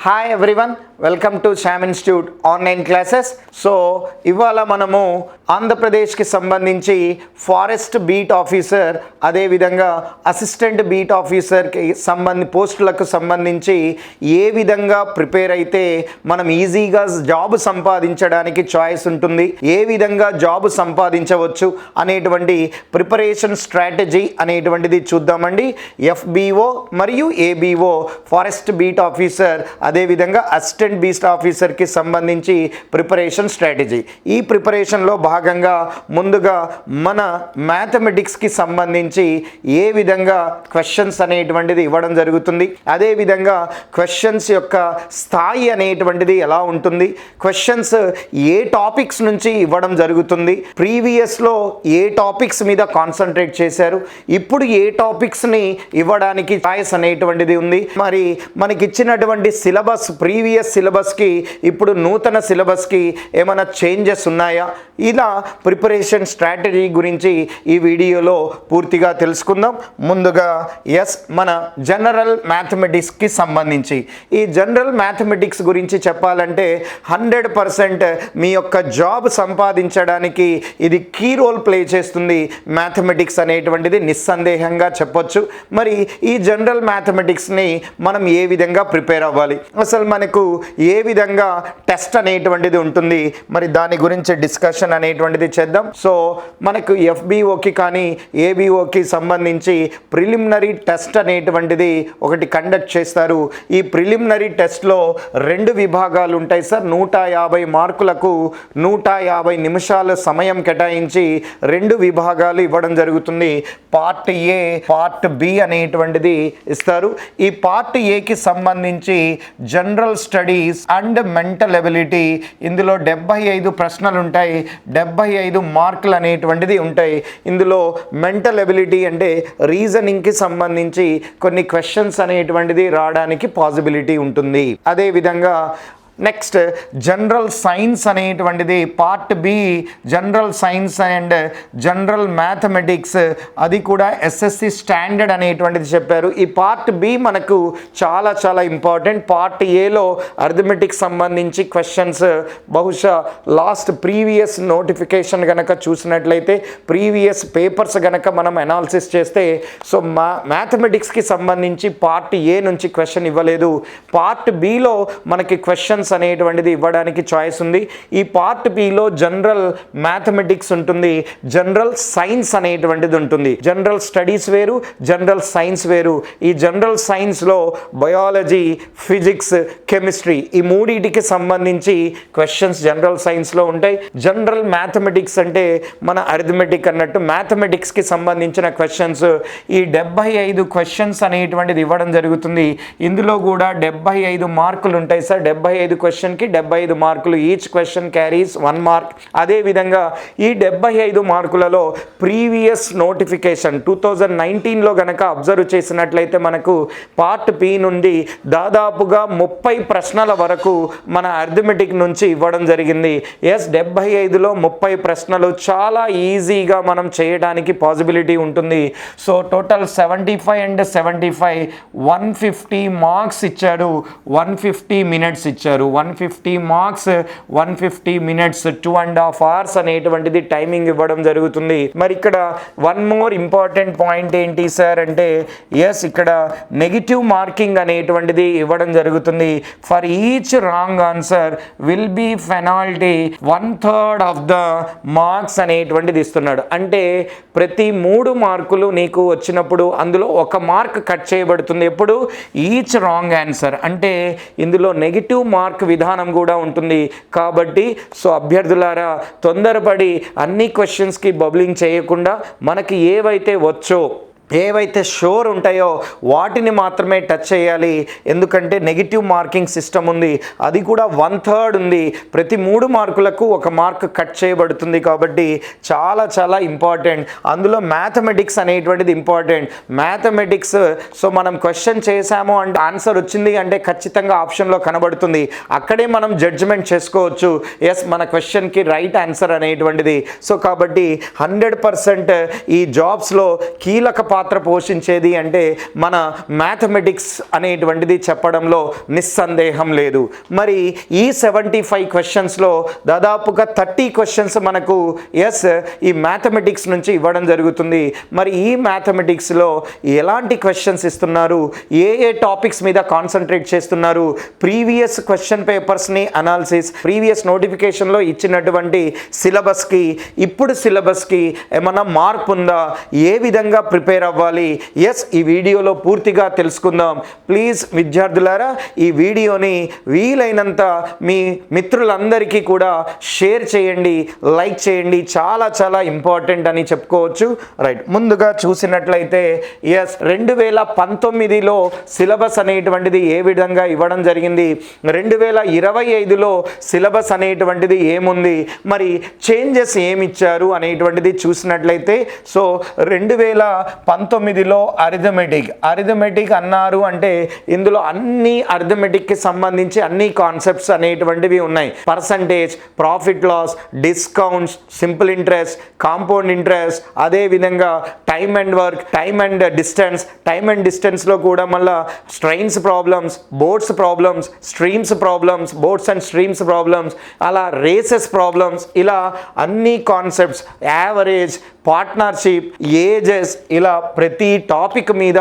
Hi everyone welcome to Sam institute online classes so ఇవాళ మనము ఆంధ్రప్రదేశ్కి సంబంధించి ఫారెస్ట్ బీట్ ఆఫీసర్ అదేవిధంగా అసిస్టెంట్ బీట్ ఆఫీసర్కి సంబంధి పోస్టులకు సంబంధించి ఏ విధంగా ప్రిపేర్ అయితే మనం ఈజీగా జాబ్ సంపాదించడానికి చాయిస్ ఉంటుంది ఏ విధంగా జాబ్ సంపాదించవచ్చు అనేటువంటి ప్రిపరేషన్ స్ట్రాటజీ అనేటువంటిది చూద్దామండి. ఎఫ్బిఓ మరియు ఏబిఓ ఫారెస్ట్ బీట్ ఆఫీసర్ అదేవిధంగా అసిస్టెంట్ బీస్ట్ ఆఫీసర్కి సంబంధించి ప్రిపరేషన్ స్ట్రాటజీ ఈ ప్రిపరేషన్లో భాగంగా ముందుగా మన మ్యాథమెటిక్స్కి సంబంధించి ఏ విధంగా క్వశ్చన్స్ అనేటువంటిది ఇవ్వడం జరుగుతుంది. అదేవిధంగా క్వశ్చన్స్ యొక్క స్థాయి అనేటువంటిది ఎలా ఉంటుంది. క్వశ్చన్స్ ఏ టాపిక్స్ నుంచి ఇవ్వడం జరుగుతుంది. ప్రీవియస్లో ఏ టాపిక్స్ మీద కాన్సన్ట్రేట్ చేశారు. ఇప్పుడు ఏ టాపిక్స్ని ఇవ్వడానికి చాయిస్ అనేటువంటిది ఉంది. మరి మనకి ఇచ్చినటువంటి సిలబస్ ప్రీవియస్ సిలబస్కి ఇప్పుడు నూతన సిలబస్కి ఏమైనా చేంజెస్ ఉన్నాయా? ఇలా ప్రిపరేషన్ స్ట్రాటజీ గురించి ఈ వీడియోలో పూర్తిగా తెలుసుకుందాం. ముందుగా ఎస్ మన జనరల్ మ్యాథమెటిక్స్కి సంబంధించి. ఈ జనరల్ మ్యాథమెటిక్స్ గురించి చెప్పాలంటే హండ్రెడ్ పర్సెంట్ మీ యొక్క జాబ్ సంపాదించడానికి ఇది కీ రోల్ ప్లే చేస్తుంది. మ్యాథమెటిక్స్ అనేటువంటిది నిస్సందేహంగా చెప్పొచ్చు. మరి ఈ జనరల్ మ్యాథమెటిక్స్ని మనం ఏ విధంగా ప్రిపేర్ అవ్వాలి? అసలు మనకు ఏ విధంగా టెస్ట్ అనేటువంటిది ఉంటుంది? మరి దాని గురించి డిస్కషన్ అనేటువంటిది చేద్దాం. సో మనకు ఎఫ్బిఓకి కానీ ఏబిఓకి సంబంధించి ప్రిలిమినరీ టెస్ట్ అనేటువంటిది ఒకటి కండక్ట్ చేస్తారు. ఈ ప్రిలిమినరీ టెస్ట్లో రెండు విభాగాలు ఉంటాయి సార్. నూట యాభై మార్కులకు నూట యాభై నిమిషాల సమయం కేటాయించి రెండు విభాగాలు ఇవ్వడం జరుగుతుంది. పార్ట్ ఏ పార్ట్ బి అనేటువంటిది ఇస్తారు. ఈ పార్ట్ ఏకి సంబంధించి general studies and mental ability ఇందులో డెబ్బై ఐదు ప్రశ్నలు ఉంటాయి డెబ్బై ఐదు మార్కులు అనేటువంటిది ఉంటాయి. ఇందులో మెంటల్ ఎబిలిటీ అంటే రీజనింగ్కి సంబంధించి కొన్ని క్వశ్చన్స్ అనేటువంటిది రావడానికి పాసిబిలిటీ ఉంటుంది. అదేవిధంగా నెక్స్ట్ జనరల్ సైన్స్ అనేటువంటిది part B general science and general mathematics అది కూడా ఎస్ఎస్సి స్టాండర్డ్ అనేటువంటిది చెప్పారు. ఈ పార్ట్ బి మనకు చాలా చాలా ఇంపార్టెంట్ పార్ట్ ఏలో అర్థమెటిక్ సంబంధించి క్వశ్చన్స్ బహుశా లాస్ట్ ప్రీవియస్ నోటిఫికేషన్ కనుక చూసినట్లయితే ప్రీవియస్ పేపర్స్ కనుక మనం అనాలిసిస్ చేస్తే సో మా మ్యాథమెటిక్స్కి సంబంధించి పార్ట్ ఏ నుంచి క్వశ్చన్ ఇవ్వలేదు. పార్ట్ బిలో మనకి క్వశ్చన్స్ అనేటువంటిది ఇవ్వడానికి చాయిస్ ఉంది. ఈ పార్ట్ బిలో జనరల్ మ్యాథమెటిక్స్ ఉంటుంది. జనరల్ సైన్స్ అనేటువంటిది ఉంటుంది. జనరల్ స్టడీస్ వేరు జనరల్ సైన్స్ వేరు. ఈ జనరల్ సైన్స్లో బయాలజీ ఫిజిక్స్ కెమిస్ట్రీ ఈ మూడింటికి సంబంధించి క్వశ్చన్స్ జనరల్ సైన్స్లో ఉంటాయి. జనరల్ మ్యాథమెటిక్స్ అంటే మన అరిథమెటిక్ అన్నట్టు మ్యాథమెటిక్స్కి సంబంధించిన క్వశ్చన్స్ ఈ డెబ్బై ఐదు క్వశ్చన్స్ అనేటువంటిది ఇవ్వడం జరుగుతుంది. ఇందులో కూడా డెబ్బై ఐదు మార్కులు ఉంటాయి సార్. డెబ్బై ఐదు క్వశ్చన్కి డెబ్బై ఐదు మార్కులు. Each question carries one mark అదేవిధంగా ఈ డెబ్బై ఐదు మార్కులలో ప్రీవియస్ నోటిఫికేషన్ టూ థౌజండ్ నైన్టీన్లో గనక అబ్జర్వ్ చేసినట్లయితే మనకు పార్ట్ పి నుండి దాదాపుగా ముప్పై ప్రశ్నల వరకు మన అర్థమెటిక్ నుంచి ఇవ్వడం జరిగింది. ఎస్ డెబ్బై ఐదులో ముప్పై ప్రశ్నలు చాలా ఈజీగా మనం చేయడానికి పాసిబిలిటీ ఉంటుంది. So total seventy five and seventy five one fifty marks ఇచ్చాడు. వన్ ఫిఫ్టీ మినిట్స్ ఇచ్చారు. One fifty marks one fifty minutes two and half hours అనేటువంటిది టైమింగ్ ఇవ్వడం జరుగుతుంది. మరి ఇక్కడ వన్ మోర్ ఇంపార్టెంట్ పాయింట్ ఏంటి సార్ అంటే ఎస్ ఇక్కడ నెగిటివ్ మార్కింగ్ అనేటువంటిది ఇవ్వడం జరుగుతుంది. For each wrong answer will be penalty one third of the marks అనేటువంటిది ఇస్తున్నాడు. అంటే ప్రతి మూడు మార్కులు నీకు వచ్చినప్పుడు అందులో ఒక మార్క్ కట్ చేయబడుతుంది. ఎప్పుడు? ఈచ్ రాంగ్ ఆన్సర్ అంటే ఇందులో నెగిటివ్ మార్క్ విధానం కూడా ఉంటుంది. కాబట్టి సో అభ్యర్థులారా తొందరపడి అన్ని క్వశ్చన్స్కి బబ్లింగ్ చేయకుండా మనకి ఏవైతే వచ్చో ఏవైతే షోర్ ఉంటాయో వాటిని మాత్రమే టచ్ చేయాలి. ఎందుకంటే నెగిటివ్ మార్కింగ్ సిస్టమ్ ఉంది. అది కూడా వన్ థర్డ్ ఉంది. ప్రతి మూడు మార్కులకు ఒక మార్క్ కట్ చేయబడుతుంది కాబట్టి చాలా చాలా ఇంపార్టెంట్. అందులో మ్యాథమెటిక్స్ అనేటువంటిది ఇంపార్టెంట్. మ్యాథమెటిక్స్ సో మనం క్వశ్చన్ చేశాము అంటే ఆన్సర్ వచ్చింది అంటే ఖచ్చితంగా ఆప్షన్లో కనబడుతుంది. అక్కడే మనం జడ్జిమెంట్ చేసుకోవచ్చు. ఎస్ మన క్వశ్చన్కి రైట్ ఆన్సర్ అనేటువంటిది. సో కాబట్టి హండ్రెడ్ పర్సెంట్ ఈ జాబ్స్లో కీలక పాత్ర పోషించేది అంటే మన మ్యాథమెటిక్స్ అనేటువంటిది చెప్పడంలో నిస్సందేహం లేదు. మరి ఈ సెవెంటీ ఫైవ్ క్వశ్చన్స్లో దాదాపుగా థర్టీ క్వశ్చన్స్ మనకు ఎస్ ఈ మ్యాథమెటిక్స్ నుంచి ఇవ్వడం జరుగుతుంది. మరి ఈ మ్యాథమెటిక్స్లో ఎలాంటి క్వశ్చన్స్ ఇస్తున్నారు? ఏ ఏ టాపిక్స్ మీద కాన్సన్ట్రేట్ చేస్తున్నారు? ప్రీవియస్ క్వశ్చన్ పేపర్స్ని అనాలిసిస్ ప్రీవియస్ నోటిఫికేషన్లో ఇచ్చినటువంటి సిలబస్కి ఇప్పుడు సిలబస్కి ఏమన్నా మార్పు ఉందా ఏ విధంగా ప్రిపేర్ అవ్వాలి. ఎస్ ఈ వీడియోలో పూర్తిగా తెలుసుకుందాం. ప్లీజ్ విద్యార్థులారా ఈ వీడియోని వీలైనంత మీ మిత్రులందరికీ కూడా షేర్ చేయండి లైక్ చేయండి. చాలా చాలా ఇంపార్టెంట్ అని చెప్పుకోవచ్చు. రైట్ ముందుగా చూసినట్లయితే ఎస్ రెండు వేల పంతొమ్మిదిలో సిలబస్ అనేటువంటిది ఏ విధంగా ఇవ్వడం జరిగింది? రెండు వేల ఇరవై ఐదులో సిలబస్ అనేటువంటిది ఏముంది? మరి చేంజెస్ ఏమిచ్చారు అనేటువంటిది చూసినట్లయితే సో రెండు వేల పంతొమ్మిదిలో అరిథమెటిక్. అరిథమెటిక్ అన్నారు అంటే ఇందులో అన్ని అరిథమెటిక్కి సంబంధించి అన్ని కాన్సెప్ట్స్ అనేటువంటివి ఉన్నాయి. Percentage profit loss discounts simple interest compound interest అదే విధంగా time and work time and distance time and డిస్టెన్స్లో కూడా మళ్ళీ trains problems boats problems streams problems boats and streams problems అలా రేసెస్ ప్రాబ్లమ్స్ ఇలా అన్ని కాన్సెప్ట్స్ యావరేజ్ పార్ట్నర్షిప్ ఏజెస్ ఇలా ప్రతి టాపిక్ మీద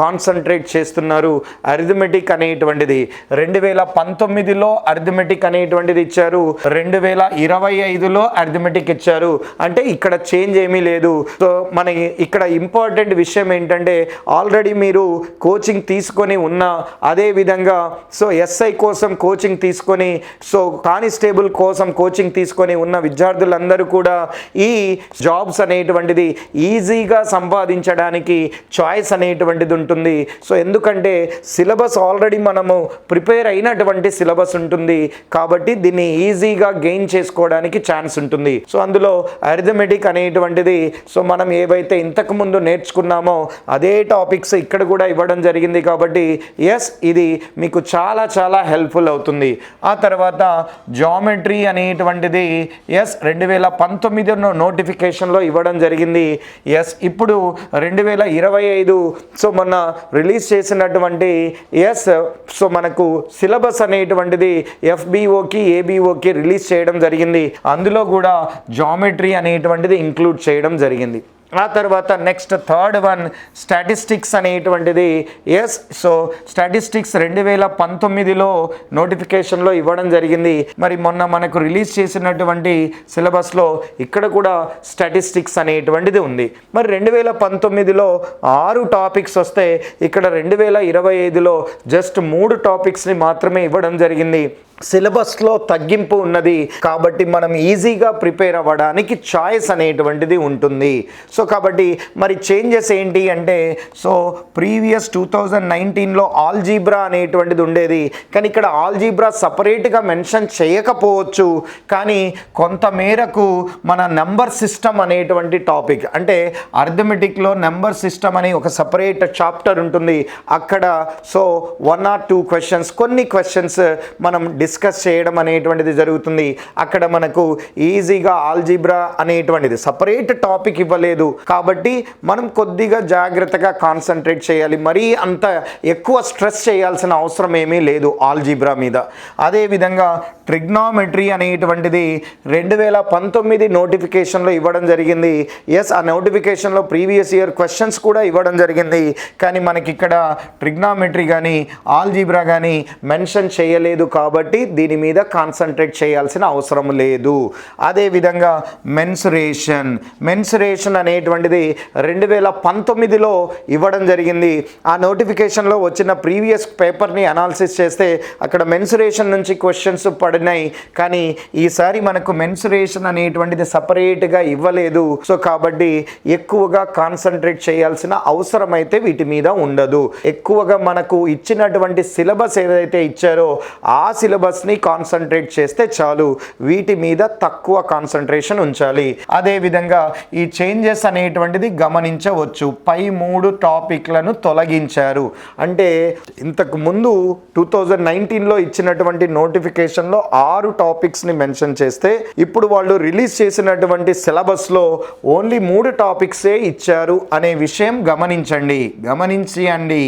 కాన్సన్ట్రేట్ చేస్తున్నారు అరిథమెటిక్ అనేటువంటిది. రెండు వేల పంతొమ్మిదిలో అరిథమెటిక్ అనేటువంటిది ఇచ్చారు. రెండు వేల ఇరవై ఐదులో అరిథమెటిక్ ఇచ్చారు. అంటే ఇక్కడ చేంజ్ ఏమీ లేదు. సో మన ఇక్కడ ఇంపార్టెంట్ విషయం ఏంటంటే ఆల్రెడీ మీరు కోచింగ్ తీసుకొని ఉన్న అదే విధంగా సో ఎస్ఐ కోసం కోచింగ్ తీసుకొని సో కానిస్టేబుల్ కోసం కోచింగ్ తీసుకొని ఉన్న విద్యార్థులందరూ కూడా ఈ జాబ్స్ అనే అనేటువంటిది ఈజీగా సంపాదించడానికి చాయిస్ అనేటువంటిది ఉంటుంది. సో ఎందుకంటే సిలబస్ ఆల్రెడీ మనము ప్రిపేర్ అయినటువంటి సిలబస్ ఉంటుంది. కాబట్టి దీన్ని ఈజీగా గెయిన్ చేసుకోవడానికి ఛాన్స్ ఉంటుంది. సో అందులో అరిథమెటిక్ అనేటువంటిది సో మనం ఏవైతే ఇంతకు ముందు నేర్చుకున్నామో అదే టాపిక్స్ ఇక్కడ కూడా ఇవ్వడం జరిగింది కాబట్టి ఎస్ ఇది మీకు చాలా చాలా హెల్ప్ఫుల్ అవుతుంది. ఆ తర్వాత జామెట్రీ అనేటువంటిది ఎస్ రెండు వేల పంతొమ్మిది నోటిఫికేషన్లో ఇవ్వడం జరిగింది. ఎస్ ఇప్పుడు రెండు వేల ఇరవై ఐదు సో మొన్న రిలీజ్ చేసినటువంటి ఎస్ సో మనకు సిలబస్ అనేటువంటిది ఎఫ్బిఓకి ఏబిఓకి రిలీజ్ చేయడం జరిగింది. అందులో కూడా జామెట్రీ అనేటువంటిది ఇంక్లూడ్ చేయడం జరిగింది. ఆ తర్వాత నెక్స్ట్ థర్డ్ వన్ స్టాటిస్టిక్స్ అనేటువంటిది. ఎస్ సో స్టాటిస్టిక్స్ రెండు వేల పంతొమ్మిదిలో నోటిఫికేషన్లో ఇవ్వడం జరిగింది. మరి మొన్న మనకు రిలీజ్ చేసినటువంటి సిలబస్లో ఇక్కడ కూడా స్టాటిస్టిక్స్ అనేటువంటిది ఉంది. మరి రెండు వేల పంతొమ్మిదిలో ఆరు టాపిక్స్ వస్తే ఇక్కడ రెండు వేల ఇరవై ఐదులో జస్ట్ మూడు టాపిక్స్ని మాత్రమే ఇవ్వడం జరిగింది. సిలబస్లో తగ్గింపు ఉన్నది. కాబట్టి మనం ఈజీగా ప్రిపేర్ అవ్వడానికి ఛాయిస్ అనేటువంటిది ఉంటుంది. సో కాబట్టి మరి చేంజెస్ ఏంటి అంటే సో ప్రీవియస్ టూ థౌజండ్ నైన్టీన్లో ఆల్జీబ్రా అనేటువంటిది ఉండేది. కానీ ఇక్కడ ఆల్జీబ్రా సపరేట్గా మెన్షన్ చేయకపోవచ్చు. కానీ కొంత మేరకు మన నెంబర్ సిస్టమ్ అనేటువంటి టాపిక్ అంటే అర్థమెటిక్లో నెంబర్ సిస్టమ్ అని ఒక సపరేట్ చాప్టర్ ఉంటుంది. అక్కడ so one or two questions కొన్ని క్వశ్చన్స్ మనం డిస్కస్ చేయడం అనేటువంటిది జరుగుతుంది. అక్కడ మనకు ఈజీగా ఆల్జీబ్రా అనేటువంటిది సపరేట్ టాపిక్ ఇవ్వలేదు. కాబట్టి మనం కొద్దిగా జాగ్రత్తగా కాన్సన్ట్రేట్ చేయాలి. మరీ అంత ఎక్కువ స్ట్రెస్ చేయాల్సిన అవసరం ఏమీ లేదు ఆల్జీబ్రా మీద. అదేవిధంగా ట్రిగ్నామెట్రీ అనేటువంటిది రెండు వేల పంతొమ్మిది నోటిఫికేషన్లో ఇవ్వడం జరిగింది. ఎస్ ఆ నోటిఫికేషన్లో ప్రీవియస్ ఇయర్ క్వశ్చన్స్ కూడా ఇవ్వడం జరిగింది. కానీ మనకి ఇక్కడ ట్రిగ్నామెట్రీ కానీ ఆల్జీబ్రా కానీ మెన్షన్ చేయలేదు కాబట్టి దీని మీద కాన్సన్ట్రేట్ చేయాల్సిన అవసరం లేదు. అదేవిధంగా మెన్సురేషన్ మెన్సురేషన్ అనేటువంటిది రెండు వేల పంతొమ్మిదిలో ఇవ్వడం జరిగింది. ఆ నోటిఫికేషన్లో వచ్చిన ప్రీవియస్ పేపర్ని అనాలిసిస్ చేస్తే అక్కడ మెన్సురేషన్ నుంచి క్వశ్చన్స్ పడినాయి. కానీ ఈసారి మనకు మెన్సురేషన్ అనేటువంటిది సపరేట్గా ఇవ్వలేదు. సో కాబట్టి ఎక్కువగా కాన్సన్ట్రేట్ చేయాల్సిన అవసరం అయితే వీటి మీద ఉండదు. ఎక్కువగా మనకు ఇచ్చినటువంటి సిలబస్ ఏదైతే ఇచ్చారో ఆ సిలబస్ని కాన్సన్ట్రేట్ చేస్తే చాలు. వీటి మీద తక్కువ కాన్సన్ట్రేషన్ ఉంచాలి. అదేవిధంగా ఈ చేంజెస్ అనేటువంటిది గమనించవచ్చు. పై మూడు టాపిక్లను తొలగించారు. అంటే ఇంతకు ముందు టూ థౌజండ్ నైన్టీన్లో ఇచ్చినటువంటి నోటిఫికేషన్లో ఆరు టాపిక్స్ని మెన్షన్ చేస్తే ఇప్పుడు వాళ్ళు రిలీజ్ చేసినటువంటి సిలబస్లో ఓన్లీ మూడు టాపిక్సే ఇచ్చారు అనే విషయం గమనించండి. గమనించండి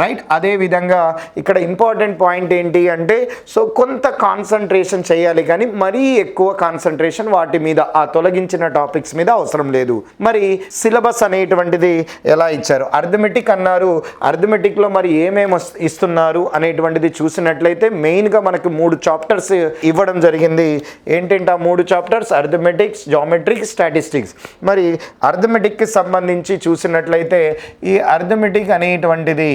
రైట్? అదే విధంగా ఇక్కడ ఇంపార్టెంట్ పాయింట్ ఏంటి అంటే సో కొంత కాన్సన్ట్రేషన్ చేయాలి కానీ మరీ ఎక్కువ కాన్సన్ట్రేషన్ వాటి మీద ఆ తొలగించిన టాపిక్స్ మీద అవసరం లేదు. మరి సిలబస్ అనేటువంటిది ఎలా ఇచ్చారు? అర్థమెటిక్ అన్నారు. అర్థమెటిక్లో మరి ఏమేమి ఇస్తున్నారు అనేటువంటిది చూసినట్లయితే మెయిన్గా మనకి మూడు చాప్టర్స్ ఇవ్వడం జరిగింది. ఏంటంటే ఆ మూడు చాప్టర్స్ అర్థమెటిక్స్ జామెట్రిక్ స్టాటిస్టిక్స్ మరి అర్థమెటిక్కి సంబంధించి చూసినట్లయితే ఈ అర్థమెటిక్ అనేటువంటిది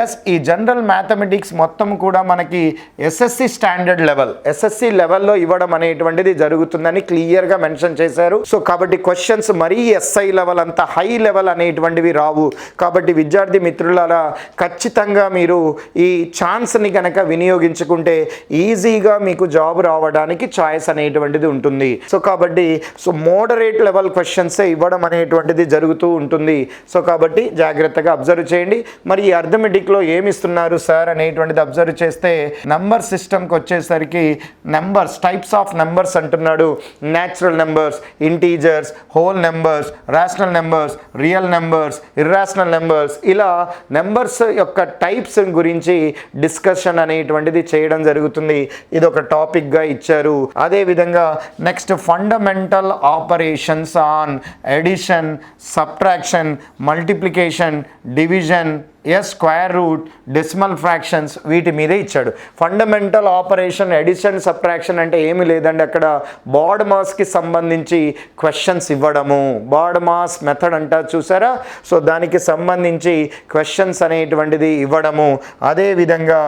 ఎస్ ఈ జనరల్ మ్యాథమెటిక్స్ మొత్తం కూడా మనకి ఎస్ఎస్సి స్టాండర్డ్ లెవెల్ ఎస్ఎస్సి లెవెల్లో ఇవ్వడం అనేటువంటిది జరుగుతుందని క్లియర్గా మెన్షన్ చేశారు. సో కాబట్టి క్వశ్చన్స్ మరీ ఎస్ఐ లెవెల్ అంత హై లెవెల్ అనేటువంటివి రావు. కాబట్టి విద్యార్థి మిత్రులారా ఖచ్చితంగా మీరు ఈ ఛాన్స్ని కనుక వినియోగించుకుంటే ఈజీగా మీకు జాబ్ రావడానికి చాయిస్ అనేటువంటిది ఉంటుంది. సో కాబట్టి సో మోడరేట్ లెవెల్ క్వశ్చన్సే ఇవ్వడం అనేటువంటిది జరుగుతూ ఉంటుంది. సో కాబట్టి జాగ్రత్తగా అబ్జర్వ్ చేయండి. మరి ఈ అర్థమెటిక్లో ఏమిస్తున్నారు సార్ అనేటువంటిది అబ్జర్వ్ చేస్తే నంబర్ సిస్టమ్కి వచ్చేసరికి నెంబర్స్ టైప్స్ ఆఫ్ నెంబర్స్ అంటున్నాడు. Natural numbers integers whole numbers rational numbers real numbers irrational numbers ఇలా నెంబర్స్ యొక్క టైప్స్ గురించి డిస్కషన్ అనేటువంటిది చేయడం జరుగుతుంది. ఇది ఒక టాపిక్గా ఇచ్చారు. అదేవిధంగా next fundamental operations on addition subtraction multiplication division yes square root decimal fractions వీటి మీదే ఇచ్చాడు. ఫండమెంటల్ ఆపరేషన్ ఎడిషన్ సబ్ట్రాక్షన్ అంటే ఏమీ లేదండి. అక్కడ బాడ్ మాస్కి సంబంధించి క్వశ్చన్స్ ఇవ్వడము. బాడ్ మాస్ మెథడ్ అంటారు చూసారా? సో దానికి సంబంధించి క్వశ్చన్స్ అనేటువంటిది ఇవ్వడము. అదేవిధంగా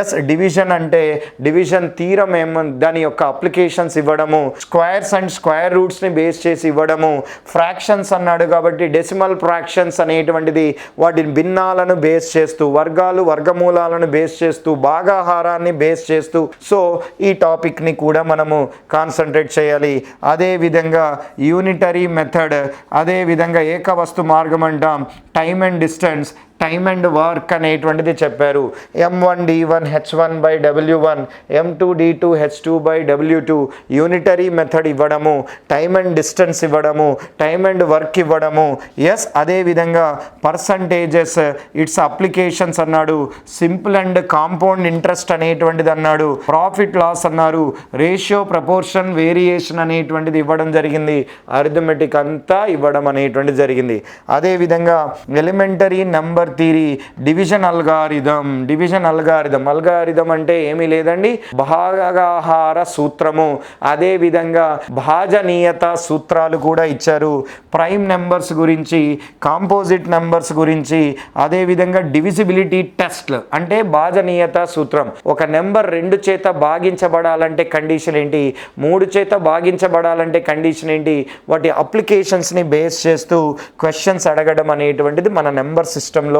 ఎస్ డివిజన్ అంటే డివిజన్ తీరం ఏమో దాని యొక్క అప్లికేషన్స్ ఇవ్వడము. స్క్వేర్స్ అండ్ స్క్వేర్ రూట్స్ని బేస్ చేసి ఇవ్వడము. ఫ్రాక్షన్స్ అన్నాడు కాబట్టి డెసిమల్ ఫ్రాక్షన్స్ అనేటువంటిది వాటి భిన్నాలను బేస్ చేస్తూ వర్గాలు వర్గమూలాలను బేస్ చేస్తూ భాగాహారాన్ని బేస్ చేస్తూ. సో ఈ టాపిక్ని కూడా మనము కాన్సన్ట్రేట్ చేయాలి. అదేవిధంగా యూనిటరీ మెథడ్ అదేవిధంగా ఏకవస్తు మార్గం అంటాం. Time and distance time and work అనేటువంటిది చెప్పారు. M one D one H one by W one M two D two H two by W two unitary method ఇవ్వడము టైమ్ అండ్ డిస్టెన్స్ ఇవ్వడము time and work ఇవ్వడము. Yes అదేవిధంగా percentages it's applications అన్నాడు. Simple and compound interest అనేటువంటిది అన్నాడు. Profit loss అన్నారు. Ratio proportion variation అనేటువంటిది ఇవ్వడం జరిగింది. అరిథమెటిక్ అంతా ఇవ్వడం అనేటువంటిది జరిగింది. అదేవిధంగా elementary number theory division algorithm. Division algorithm. Algorithm అంటే ఏమీ లేదండి. భాగాహార సూత్రము. అదే విధంగా భాజనీయత సూత్రాలు కూడా ఇచ్చారు. ప్రైమ్ నెంబర్స్ గురించి కాంపోజిట్ నెంబర్స్ గురించి అదే విధంగా డివిజిబిలిటీ టెస్ట్లు అంటే భాజనీయత సూత్రం. ఒక నెంబర్ రెండు చేత భాగించబడాలంటే కండిషన్ ఏంటి? మూడు చేత భాగించబడాలంటే కండిషన్ ఏంటి? వాటి అప్లికేషన్స్ని బేస్ చేస్తూ క్వశ్చన్స్ అడగడం అనేటువంటిది మన నెంబర్ సిస్టంలో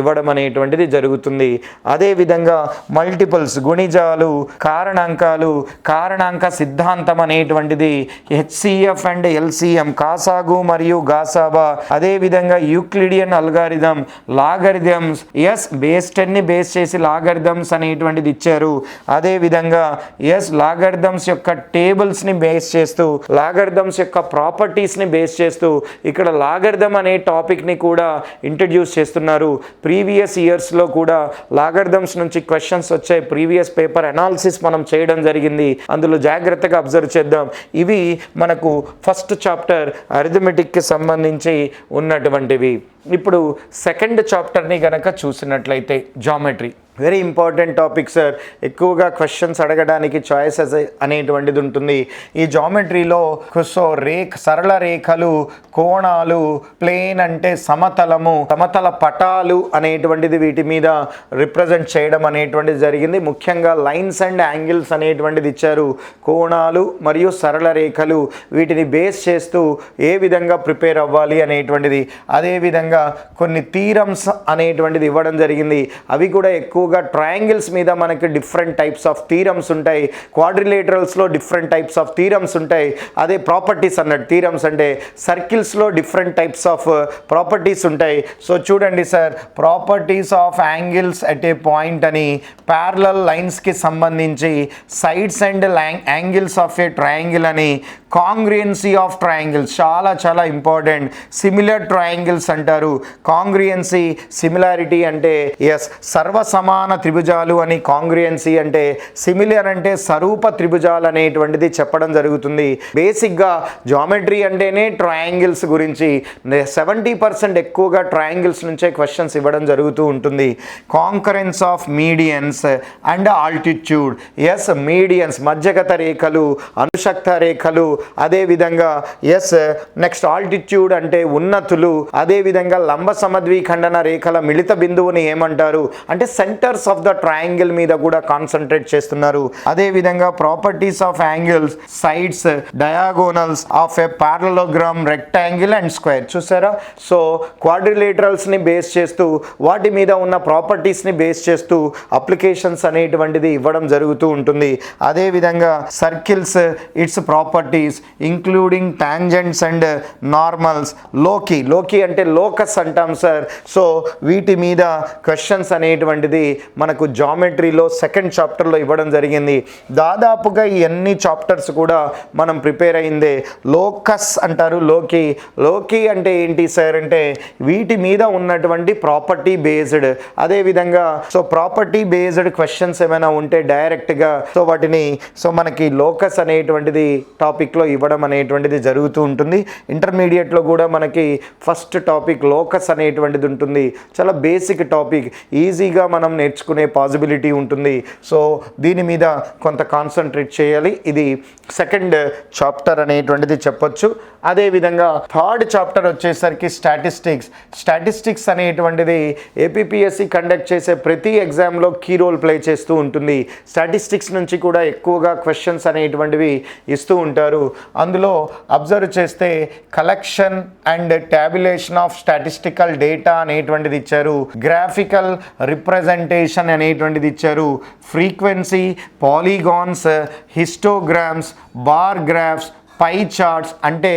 ఇవ్వడం అనేటువంటిది జరుగుతుంది. అదేవిధంగా మల్టిపుల్స్ గుణిజాలు కారణాంకాలు కారణాంక సిద్ధాంతం అనేటువంటిది హెచ్సిఎఫ్ అండ్ ఎల్సిఎం కాసాగు మరియు గాసాబా. అదేవిధంగా Euclidean algorithm logarithms yes base టెన్ని base చేసి లాగరిథమ్స్ అనేటువంటిది ఇచ్చారు. అదేవిధంగా ఎస్ లాగరిథమ్స్ యొక్క టేబుల్స్ని బేస్ చేస్తూ లాగరిథమ్స్ యొక్క ప్రాపర్టీస్ని బేస్ చేస్తూ ఇక్కడ లాగరిథం అనే టాపిక్ని కూడా ఇంట్రడ్యూస్ చేస్తున్నారు. ప్రీవియస్ ఇయర్స్లో కూడా లాగర్థమ్స్ నుంచి క్వశ్చన్స్ వచ్చాయి. ప్రీవియస్ పేపర్ అనాలిసిస్ మనం చేయడం జరిగింది. అందులో జాగ్రత్తగా అబ్జర్వ్ చేద్దాం. ఇవి మనకు ఫస్ట్ చాప్టర్ అరిథమెటిక్కి సంబంధించి ఉన్నటువంటివి. ఇప్పుడు సెకండ్ చాప్టర్ని గనక చూసినట్లయితే geometry. Very important topic sir ఎక్కువగా క్వశ్చన్స్ అడగడానికి చాయిసెస్ అనేటువంటిది ఉంటుంది. ఈ జామెట్రీలో సో రేఖ సరళ రేఖలు కోణాలు ప్లేన్ అంటే సమతలము సమతల పటాలు అనేటువంటిది వీటి మీద రిప్రజెంట్ చేయడం అనేటువంటిది జరిగింది. ముఖ్యంగా లైన్స్ అండ్ యాంగిల్స్ అనేటువంటిది ఇచ్చారు. కోణాలు మరియు సరళ రేఖలు వీటిని బేస్ చేస్తూ ఏ విధంగా ప్రిపేర్ అవ్వాలి అనేటువంటిది. అదేవిధంగా కొన్ని థీరమ్స్ అనేటువంటిది ఇవ్వడం జరిగింది. అవి కూడా ఎక్కువ ఎక్కువగా ట్రయాంగిల్స్ మీద మనకి డిఫరెంట్ టైప్స్ ఆఫ్ థీరమ్స్ ఉంటాయి. క్వాడ్రిలేటరల్స్లో డిఫరెంట్ టైప్స్ ఆఫ్ థీరమ్స్ ఉంటాయి. అదే ప్రాపర్టీస్ అన్నట్టు థీరమ్స్ అంటే సర్కిల్స్లో different types of uh, properties ఉంటాయి. సో చూడండి sir properties of angles at a point అని ప్యారలల్ లైన్స్కి సంబంధించి sides and angles of a triangle అని కాంగ్రియన్సీ ఆఫ్ ట్రయాంగిల్స్ చాలా చాలా ఇంపార్టెంట్. సిమిలర్ ట్రయాంగిల్స్ అంటారు. కాంగ్రియన్సీ సిమిలారిటీ అంటే ఎస్ సమాన త్రిభుజాలు అని కాంగ్రియన్సీ అంటే సిమిలర్ అంటే సరూప త్రిభుజాలు అనేటువంటిది చెప్పడం జరుగుతుంది. బేసిక్గా జామెట్రీ అంటేనే ట్రయాంగిల్స్ గురించి. సెవెంటీ పర్సెంట్ ఎక్కువగా ట్రయాంగిల్స్ నుంచే క్వశ్చన్స్ ఇవ్వడం జరుగుతూ ఉంటుంది. Concurrence of medians and altitude. Yes medians మధ్యగత రేఖలు అనుశక్త రేఖలు అదేవిధంగా ఎస్ నెక్స్ట్ ఆల్టిట్యూడ్ అంటే ఉన్నతులు అదేవిధంగా లంబ సమద్వీఖండన రేఖల మిళిత బిందువుని ఏమంటారు? అంటే center centers of the triangle మీద కూడా కాన్సన్ట్రేట్ చేస్తున్నారు. అదేవిధంగా properties of angles sides diagonals of a parallelogram rectangle and square చూసారా? సో క్వాడ్రిలేటరల్స్ని బేస్ చేస్తూ వాటి మీద ఉన్న ప్రాపర్టీస్ని బేస్ చేస్తూ అప్లికేషన్స్ అనేటువంటిది ఇవ్వడం జరుగుతూ ఉంటుంది. అదేవిధంగా circles its properties including tangents and నార్మల్స్లోకి లోకి అంటే లోకస్ అంటాం సార్ సో వీటి మీద క్వశ్చన్స్ అనేటువంటిది మనకు జామెట్రీలో సెకండ్ చాప్టర్లో ఇవ్వడం జరిగింది. దాదాపుగా ఈ అన్ని చాప్టర్స్ కూడా మనం ప్రిపేర్ అయిందే. లోకస్ అంటారు లోకి. లోకి అంటే ఏంటి సార్ అంటే వీటి మీద ఉన్నటువంటి ప్రాపర్టీ బేస్డ్. అదేవిధంగా సో ప్రాపర్టీ బేస్డ్ క్వశ్చన్స్ ఏమైనా ఉంటే డైరెక్ట్గా సో వాటిని సో మనకి లోకస్ అనేటువంటిది టాపిక్లో ఇవ్వడం అనేటువంటిది జరుగుతూ ఉంటుంది. ఇంటర్మీడియట్లో కూడా మనకి ఫస్ట్ టాపిక్ లోకస్ అనేటువంటిది ఉంటుంది. చాలా బేసిక్ టాపిక్. ఈజీగా మనం నేర్చుకునే పాసిబిలిటీ ఉంటుంది. సో దీని మీద కొంత కాన్సన్ట్రేట్ చేయాలి. ఇది సెకండ్ చాప్టర్ అనేటువంటిది చెప్పొచ్చు. అదేవిధంగా థర్డ్ చాప్టర్ వచ్చేసరికి స్టాటిస్టిక్స్ స్టాటిస్టిక్స్ అనేటువంటిది ఏపీపీఎస్సి కండక్ట్ చేసే ప్రతి ఎగ్జామ్లో కీ రోల్ ప్లే చేస్తూ ఉంటుంది. స్టాటిస్టిక్స్ నుంచి కూడా ఎక్కువగా క్వశ్చన్స్ అనేటువంటివి ఇస్తూ ఉంటారు. అందులో అబ్జర్వ్ చేస్తే collection and tabulation of statistical data అనేటువంటిది ఇచ్చారు. గ్రాఫికల్ రిప్రజెంటేషన్ అనేటువంటిది ఇచ్చారు. Frequency polygons histograms bar graphs pie charts అంటే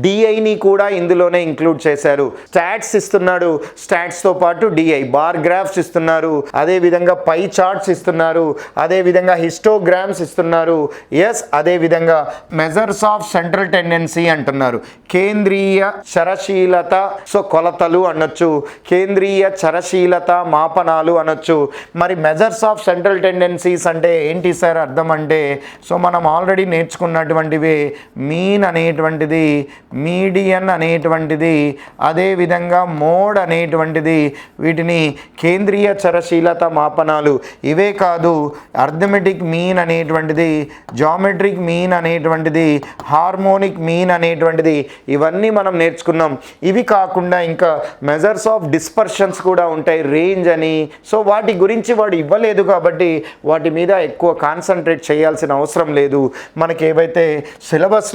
డిఐని కూడా ఇందులోనే ఇంక్లూడ్ చేశారు. స్టాట్స్ ఇస్తున్నాడు. స్టాట్స్తో పాటు డిఐ బార్ గ్రాఫ్స్ ఇస్తున్నారు. అదేవిధంగా పై చార్ట్స్ ఇస్తున్నారు. అదేవిధంగా హిస్టోగ్రామ్స్ ఇస్తున్నారు. ఎస్ అదేవిధంగా మెజర్స్ ఆఫ్ సెంట్రల్ టెండెన్సీ అంటున్నారు. కేంద్రీయ చరశీలత సో కొలతలు అనొచ్చు. కేంద్రీయ చరశీలత మాపనాలు అనొచ్చు. మరి మెజర్స్ ఆఫ్ సెంట్రల్ టెండెన్సీస్ అంటే ఏంటి సార్ అర్థం అంటే సో మనం ఆల్రెడీ నేర్చుకున్నటువంటివి మీన్ అనేటువంటిది మీడియన్ అనేటువంటిది అదేవిధంగా మోడ్ అనేటువంటిది వీటిని కేంద్రీయ చరశీలత మాపనాలు. ఇవే కాదు అర్థమెటిక్ మీన్ అనేటువంటిది జామెట్రిక్ మీన్ అనేటువంటిది హార్మోనిక్ మీన్ అనేటువంటిది ఇవన్నీ మనం నేర్చుకున్నాం. ఇవి కాకుండా ఇంకా మెజర్స్ ఆఫ్ డిస్పర్షన్స్ కూడా ఉంటాయి రేంజ్ అని. సో వాటి గురించి వాడు ఇవ్వలేదు కాబట్టి వాటి మీద ఎక్కువ కాన్సన్ట్రేట్ చేయాల్సిన అవసరం లేదు. మనకి ఏవైతే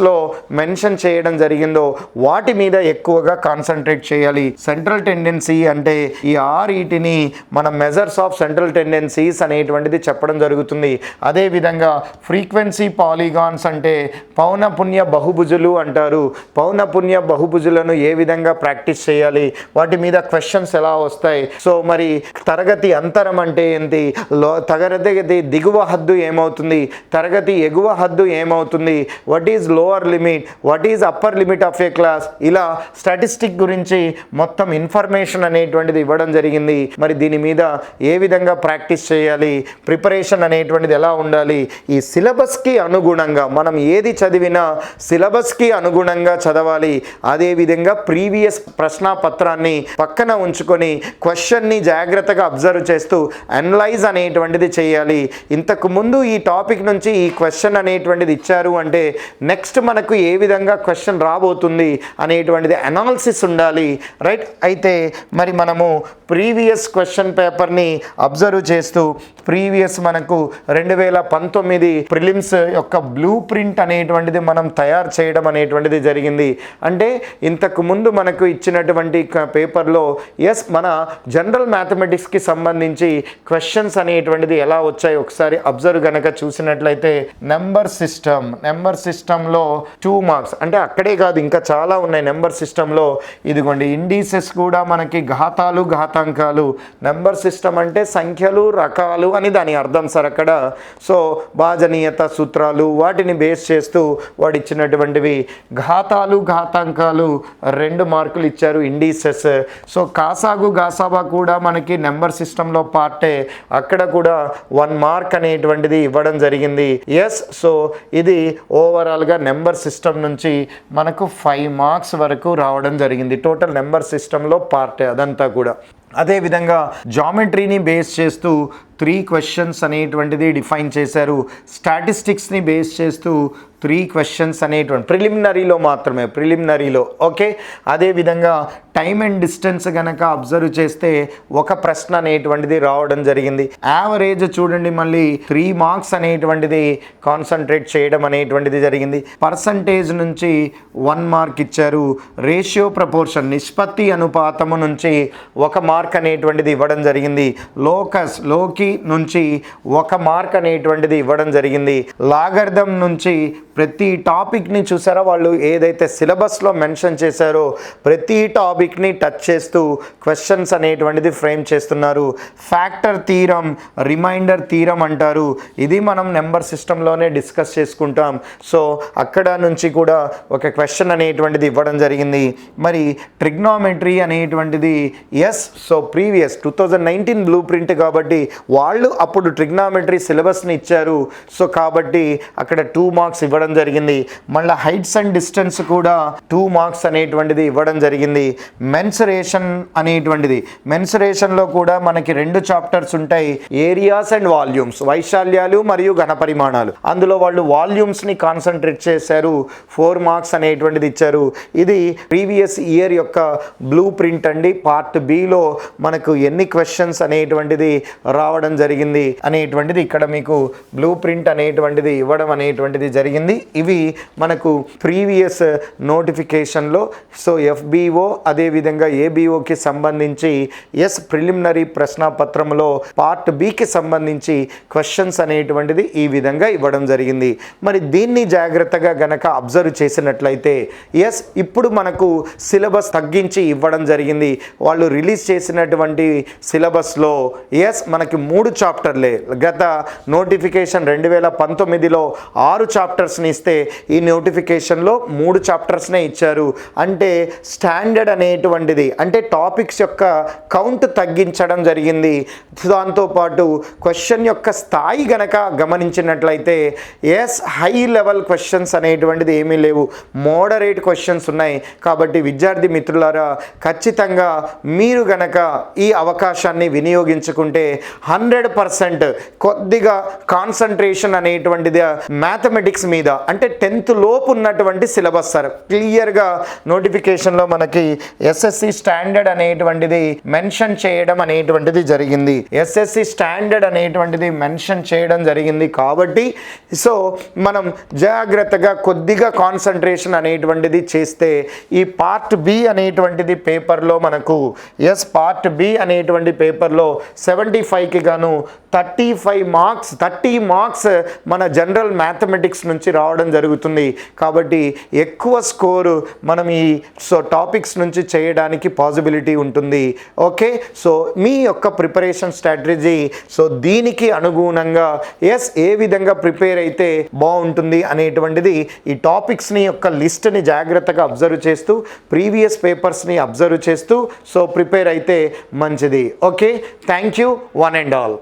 లో మెన్షన్ చేయడం జరిగిందో వాటి మీద ఎక్కువగా కాన్సన్ట్రేట్ చేయాలి. సెంట్రల్ టెండెన్సీ అంటే ఈ ఆర్ఈటిని మన మెజర్స్ ఆఫ్ సెంట్రల్ టెండెన్సీస్ అనేటువంటిది చెప్పడం జరుగుతుంది. అదేవిధంగా ఫ్రీక్వెన్సీ పాలిగాన్స్ అంటే పౌనపుణ్య బహుభుజులు అంటారు. పౌనపుణ్య బహుభుజులను ఏ విధంగా ప్రాక్టీస్ చేయాలి? వాటి మీద క్వశ్చన్స్ ఎలా వస్తాయి? సో మరి తరగతి అంతరం అంటే ఏంటి? లో తరగతి దిగువ హద్దు ఏమవుతుంది? తరగతి ఎగువ హద్దు ఏమవుతుంది? What is lower limit what is upper limit of a class ఇలా స్టాటిస్టిక్ గురించి మొత్తం ఇన్ఫర్మేషన్ అనేటువంటిది ఇవ్వడం జరిగింది. మరి దీని మీద ఏ విధంగా ప్రాక్టీస్ చేయాలి? ప్రిపరేషన్ అనేటువంటిది ఎలా ఉండాలి? ఈ సిలబస్కి అనుగుణంగా మనం ఏది చదివినా సిలబస్కి అనుగుణంగా చదవాలి. అదేవిధంగా ప్రీవియస్ ప్రశ్నాపత్రాన్ని పక్కన ఉంచుకొని క్వశ్చన్ని జాగ్రత్తగా అబ్జర్వ్ చేస్తూ అనలైజ్ అనేటువంటిది చేయాలి. ఇంతకు ముందు ఈ టాపిక్ నుంచి ఈ క్వశ్చన్ అనేటువంటిది ఇచ్చారు అంటే నెక్స్ట్ మనకు ఏ విధంగా క్వశ్చన్ రాబోతుంది అనేటువంటిది అనాలిసిస్ ఉండాలి. రైట్ అయితే మరి మనము ప్రీవియస్ క్వశ్చన్ పేపర్ని అబ్జర్వ్ చేస్తూ ప్రీవియస్ మనకు రెండు వేల పంతొమ్మిది ప్రిలిమ్స్ యొక్క బ్లూ ప్రింట్ అనేటువంటిది మనం తయారు చేయడం అనేటువంటిది జరిగింది. అంటే ఇంతకు ముందు మనకు ఇచ్చినటువంటి పేపర్లో ఎస్ మన జనరల్ మ్యాథమెటిక్స్కి సంబంధించి క్వశ్చన్స్ అనేటువంటిది ఎలా వచ్చాయి? ఒకసారి అబ్జర్వ్ గనక చూసినట్లయితే నెంబర్ సిస్టమ్ నెంబర్ సిస్టంలో టూ మార్క్స్ అంటే అక్కడే కాదు ఇంకా చాలా ఉన్నాయి నెంబర్ సిస్టంలో. ఇదిగోండి ఇండీసెస్ కూడా మనకి ఘాతాలు ఘాతాంకాలు. నెంబర్ సిస్టమ్ అంటే సంఖ్యలు రకాలు అని దాని అర్థం సార్ అక్కడ. సో భాజనీయత సూత్రాలు వాటిని బేస్ చేస్తూ వాడు ఇచ్చినటువంటివి ఘాతాలు ఘాతాంకాలు రెండు మార్కులు ఇచ్చారు ఇండీసెస్. సో కాసాగు గాసాబా కూడా మనకి నెంబర్ సిస్టంలో పార్టే. అక్కడ కూడా వన్ మార్క్ అనేటువంటిది ఇవ్వడం జరిగింది. ఎస్ సో ఇది ఓవరాల్గా నెంబర్ సిస్టమ్ నుంచి మనకు ఫైవ్ మార్క్స్ వరకు రావడం జరిగింది. టోటల్ నెంబర్ సిస్టంలో పార్ట్ అదంతా కూడా. అదేవిధంగా జామెట్రీని బేస్ చేస్తూ త్రీ క్వశ్చన్స్ అనేటువంటిది డిఫైన్ చేశారు. స్టాటిస్టిక్స్ని బేస్ చేస్తూ త్రీ క్వశ్చన్స్ అనేటువంటి ప్రిలిమినరీలో మాత్రమే ప్రిలిమినరీలో ఓకే? అదేవిధంగా టైం అండ్ డిస్టెన్స్ కనుక అబ్జర్వ్ చేస్తే ఒక ప్రశ్న అనేటువంటిది రావడం జరిగింది. యావరేజ్ చూడండి మళ్ళీ త్రీ మార్క్స్ అనేటువంటిది కాన్సన్ట్రేట్ చేయడం అనేటువంటిది జరిగింది. పర్సంటేజ్ నుంచి వన్ మార్క్ ఇచ్చారు. రేషియో ప్రపోర్షన్ నిష్పత్తి అనుపాతము నుంచి ఒక మార్క్ మార్క్ అనేటువంటిది ఇవ్వడం జరిగింది. లోకస్లోకి నుంచి ఒక మార్క్ అనేటువంటిది ఇవ్వడం జరిగింది. లాగర్థం నుంచి ప్రతి టాపిక్ని చూసారా? వాళ్ళు ఏదైతే సిలబస్లో మెన్షన్ చేశారో ప్రతి టాపిక్ని టచ్ చేస్తూ క్వశ్చన్స్ అనేటువంటిది ఫ్రేమ్ చేస్తున్నారు. ఫ్యాక్టర్ తీరం రిమైండర్ తీరం అంటారు. ఇది మనం నెంబర్ సిస్టంలోనే డిస్కస్ చేసుకుంటాం. సో అక్కడ నుంచి కూడా ఒక క్వశ్చన్ అనేటువంటిది ఇవ్వడం జరిగింది. మరి ట్రిగ్నామెట్రీ అనేటువంటిది yes so previous two thousand nineteen blue print కాబట్టి వాళ్ళు అప్పుడు ట్రిగ్నామెట్రీ సిలబస్ని ఇచ్చారు. సో కాబట్టి అక్కడ టూ మార్క్స్ ఇవ్వడం జరిగింది. మళ్ళీ హైట్స్ అండ్ డిస్టెన్స్ కూడా టూ మార్క్స్ అనేటువంటిది ఇవ్వడం జరిగింది. మెన్సరేషన్ అనేటువంటిది. మెన్సరేషన్లో కూడా మనకి రెండు చాప్టర్స్ ఉంటాయి. ఏరియాస్ అండ్ వాల్యూమ్స్ వైశాల్యాలు మరియు ఘనపరిమాణాలు అందులో వాళ్ళు వాల్యూమ్స్ని కాన్సన్ట్రేట్ చేశారు. ఫోర్ మార్క్స్ అనేటువంటిది ఇచ్చారు. ఇది ప్రీవియస్ ఇయర్ యొక్క బ్లూ ప్రింట్ అండి పార్ట్ బిలో మనకు ఎన్ని క్వశ్చన్స్ అనేటువంటిది రావడం జరిగింది అనేటువంటిది ఇక్కడ మీకు బ్లూ ప్రింట్ అనేటువంటిది ఇవ్వడం అనేటువంటిది జరిగింది. ఇవి మనకు ప్రీవియస్ నోటిఫికేషన్లో సో ఎఫ్బిఓ అదేవిధంగా ఏబిఓకి సంబంధించి ఎస్ ప్రిలిమినరీ ప్రశ్నపత్రంలో పార్ట్ బికి సంబంధించి క్వశ్చన్స్ అనేటువంటిది ఈ విధంగా ఇవ్వడం జరిగింది. మరి దీన్ని జాగ్రత్తగా గనక అబ్జర్వ్ చేసినట్లయితే ఎస్ ఇప్పుడు మనకు సిలబస్ తగ్గించి ఇవ్వడం జరిగింది. వాళ్ళు రిలీజ్ చేసినటువంటి సిలబస్లో ఎస్ మనకి మూడు చాప్టర్లే. గత నోటిఫికేషన్ రెండు వేల పంతొమ్మిదిలో ఆరు చాప్టర్స్ని ఇస్తే ఈ నోటిఫికేషన్లో మూడు చాప్టర్స్నే ఇచ్చారు. అంటే స్టాండర్డ్ అనేటువంటిది అంటే టాపిక్స్ యొక్క కౌంట్ తగ్గించడం జరిగింది. దాంతోపాటు క్వశ్చన్ యొక్క స్థాయి గనక గమనించినట్లయితే ఎస్ హై లెవెల్ క్వశ్చన్స్ అనేటువంటిది ఏమీ లేవు. మోడరేట్ క్వశ్చన్స్ ఉన్నాయి. కాబట్టి విద్యార్థి మిత్రులారా ఖచ్చితంగా మీరు గనక ఈ అవకాశాన్ని వినియోగించుకుంటే హండ్రెడ్ పర్సెంట్ కొద్దిగా కాన్సన్ట్రేషన్ అనేటువంటిది మ్యాథమెటిక్స్ మీద అంటే టెన్త్ లోపు ఉన్నటువంటి సిలబస్ సార్. క్లియర్గా నోటిఫికేషన్లో మనకి ఎస్ఎస్సి స్టాండర్డ్ అనేటువంటిది మెన్షన్ చేయడం అనేటువంటిది జరిగింది. ఎస్ఎస్సి స్టాండర్డ్ అనేటువంటిది మెన్షన్ చేయడం జరిగింది కాబట్టి సో మనం జాగ్రత్తగా కొద్దిగా కాన్సన్ట్రేషన్ అనేటువంటిది చేస్తే ఈ పార్ట్ బి అనేటువంటిది పేపర్లో మనకు ఎస్ పార్ట్ బి అనేటువంటి పేపర్లో సెవెంటీ ఫైవ్కి గాను thirty five marks thirty marks మన జనరల్ మ్యాథమెటిక్స్ నుంచి రావడం జరుగుతుంది. కాబట్టి ఎక్కువ స్కోరు మనం ఈ సో టాపిక్స్ నుంచి చేయడానికి పాసిబిలిటీ ఉంటుంది. ఓకే? సో మీ యొక్క ప్రిపరేషన్ స్ట్రాటజీ సో దీనికి అనుగుణంగా ఎస్ ఏ విధంగా ప్రిపేర్ అయితే బాగుంటుంది అనేటువంటిది ఈ టాపిక్స్ని యొక్క లిస్ట్ని జాగ్రత్తగా అబ్జర్వ్ చేస్తూ ప్రీవియస్ పేపర్స్ని అబ్జర్వ్ చేస్తూ సో ప్రిపేర్ అయితే మంచిది. Okay thank you one and all